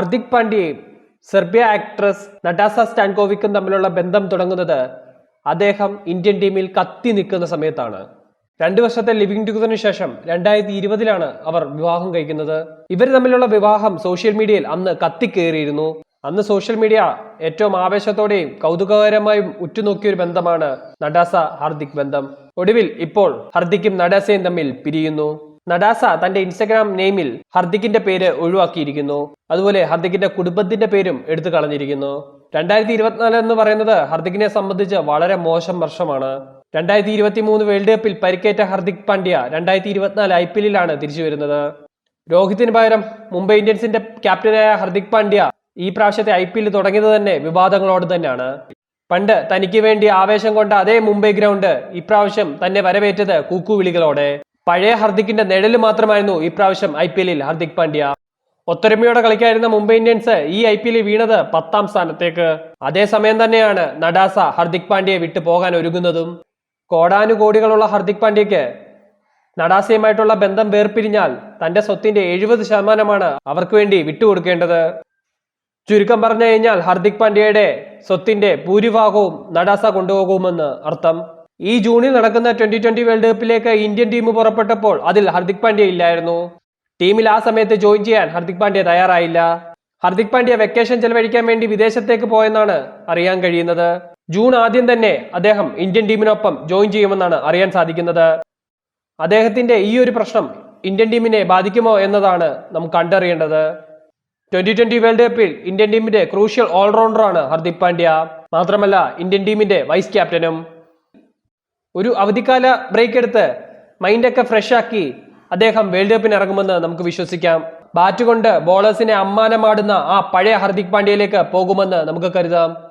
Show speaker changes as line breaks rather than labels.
ഹർദിക് പാണ്ഡ്യയും Serbia actress Natasa സ്റ്റാൻകോവിക്കും തമ്മിലുള്ള ബന്ധം തുടങ്ങുന്നത് അദ്ദേഹം ഇന്ത്യൻ ടീമിൽ കത്തി നിൽക്കുന്ന സമയത്താണ്. രണ്ടു വർഷത്തെ ലിവിംഗ് ടുഗദറിന് ശേഷം രണ്ടായിരത്തി ഇരുപതിലാണ് അവർ വിവാഹം കഴിക്കുന്നത്. ഇവർ തമ്മിലുള്ള വിവാഹം സോഷ്യൽ മീഡിയയിൽ അന്ന് കത്തിക്കേറിയിരുന്നു അന്ന് സോഷ്യൽ മീഡിയ ഏറ്റവും ആവേശത്തോടെയും കൗതുകകരമായും ഉറ്റുനോക്കിയ ഒരു ബന്ധമാണ് നടാസ ഹാർദിക് ബന്ധം. ഒടുവിൽ ഇപ്പോൾ ഹർദിക്കും നടാസയും തമ്മിൽ പിരിയുന്നു. നഡാസ തന്റെ ഇൻസ്റ്റഗ്രാം നെയിമിൽ ഹർദിക്കിന്റെ പേര് ഒഴിവാക്കിയിരിക്കുന്നു. അതുപോലെ ഹർദിക്കിന്റെ കുടുംബത്തിന്റെ പേരും എടുത്തു കളഞ്ഞിരിക്കുന്നു. രണ്ടായിരത്തി ഇരുപത്തിനാല് എന്ന് പറയുന്നത് ഹർദിക്കിനെ സംബന്ധിച്ച് വളരെ മോശം വർഷമാണ്. രണ്ടായിരത്തി ഇരുപത്തി മൂന്ന് വേൾഡ് കപ്പിൽ പരിക്കേറ്റ ഹർദിക് പാണ്ഡ്യ രണ്ടായിരത്തി ഇരുപത്തിനാല് ഐ പി എല്ലിലാണ് തിരിച്ചു വരുന്നത്. രോഹിത്തിന് പകരം മുംബൈ ഇന്ത്യൻസിന്റെ ക്യാപ്റ്റനായ ഹർദിക് പാണ്ഡ്യ ഈ പ്രാവശ്യത്തെ ഐ പി എൽ തുടങ്ങിയത് തന്നെ വിവാദങ്ങളോട് തന്നെയാണ്. പണ്ട് തനിക്ക് വേണ്ടി ആവേശം കൊണ്ട അതേ മുംബൈ ഗ്രൗണ്ട് ഇപ്രാവശ്യം തന്നെ വരവേറ്റത് കൂക്കുവിളികളോടെ. പഴയ ഹർദിക്കിന്റെ നിഴൽ മാത്രമായിരുന്നു ഇപ്രാവശ്യം ഐ പി എല്ലിൽ ഹർദിക് പാണ്ഡ്യ. ഒത്തൊരുമയോടെ കളിക്കായിരുന്ന മുംബൈ ഇന്ത്യൻസ് ഈ ഐ പി എല്ലിൽ വീണത് പത്താം സ്ഥാനത്തേക്ക്. അതേസമയം തന്നെയാണ് നഡാസ ഹർദിക് പാണ്ഡ്യയെ വിട്ടു പോകാൻ ഒരുങ്ങുന്നതും. കോടാനുകോടികളുള്ള ഹർദിക് പാണ്ഡ്യയ്ക്ക് നഡാസയുമായിട്ടുള്ള ബന്ധം വേർപിരിഞ്ഞാൽ തന്റെ സ്വത്തിന്റെ എഴുപത് ശതമാനമാണ് അവർക്ക് വേണ്ടി വിട്ടുകൊടുക്കേണ്ടത്. ചുരുക്കം പറഞ്ഞു കഴിഞ്ഞാൽ ഹർദിക് പാണ്ഡ്യയുടെ സ്വത്തിന്റെ ഭൂരിഭാഗവും നഡാസ കൊണ്ടുപോകുമെന്ന് അർത്ഥം. ഈ ജൂണിൽ നടക്കുന്ന ട്വന്റി ട്വന്റി വേൾഡ് കപ്പിലേക്ക് ഇന്ത്യൻ ടീം പുറപ്പെട്ടപ്പോൾ അതിൽ ഹർദിക് പാണ്ഡ്യ ഇല്ലായിരുന്നു. ടീമിൽ ആ സമയത്ത് ജോയിൻ ചെയ്യാൻ ഹർദിക് പാണ്ഡ്യ തയ്യാറായില്ല. ഹർദിക് പാണ്ഡ്യ വെക്കേഷൻ ചെലവഴിക്കാൻ വേണ്ടി വിദേശത്തേക്ക് പോയെന്നാണ് അറിയാൻ കഴിയുന്നത്. ജൂൺ ആദ്യം തന്നെ അദ്ദേഹം ഇന്ത്യൻ ടീമിനൊപ്പം ജോയിൻ ചെയ്യുമെന്നാണ് അറിയാൻ സാധിക്കുന്നത്. അദ്ദേഹത്തിന്റെ ഈ ഒരു പ്രശ്നം ഇന്ത്യൻ ടീമിനെ ബാധിക്കുമോ എന്നതാണ് നമുക്ക് കണ്ടറിയേണ്ടത്. ട്വന്റി ട്വന്റി വേൾഡ് കപ്പിൽ ഇന്ത്യൻ ടീമിന്റെ ക്രൂഷ്യൽ ഓൾറൗണ്ടറാണ് ഹർദിക് പാണ്ഡ്യ. മാത്രമല്ല ഇന്ത്യൻ ടീമിന്റെ വൈസ് ക്യാപ്റ്റനും. ഒരു അവധിക്കാല ബ്രേക്ക് എടുത്ത് മൈൻഡൊക്കെ ഫ്രഷ് ആക്കി അദ്ദേഹം വേൾഡ് കപ്പിന് ഇറങ്ങുമെന്ന് നമുക്ക് വിശ്വസിക്കാം. ബാറ്റ് കൊണ്ട് ബോളേഴ്സിനെ അമ്മാനമാടുന്ന ആ പഴയ ഹർദിക് പാണ്ഡ്യയിലേക്ക് പോകുമെന്ന് നമുക്ക് കരുതാം.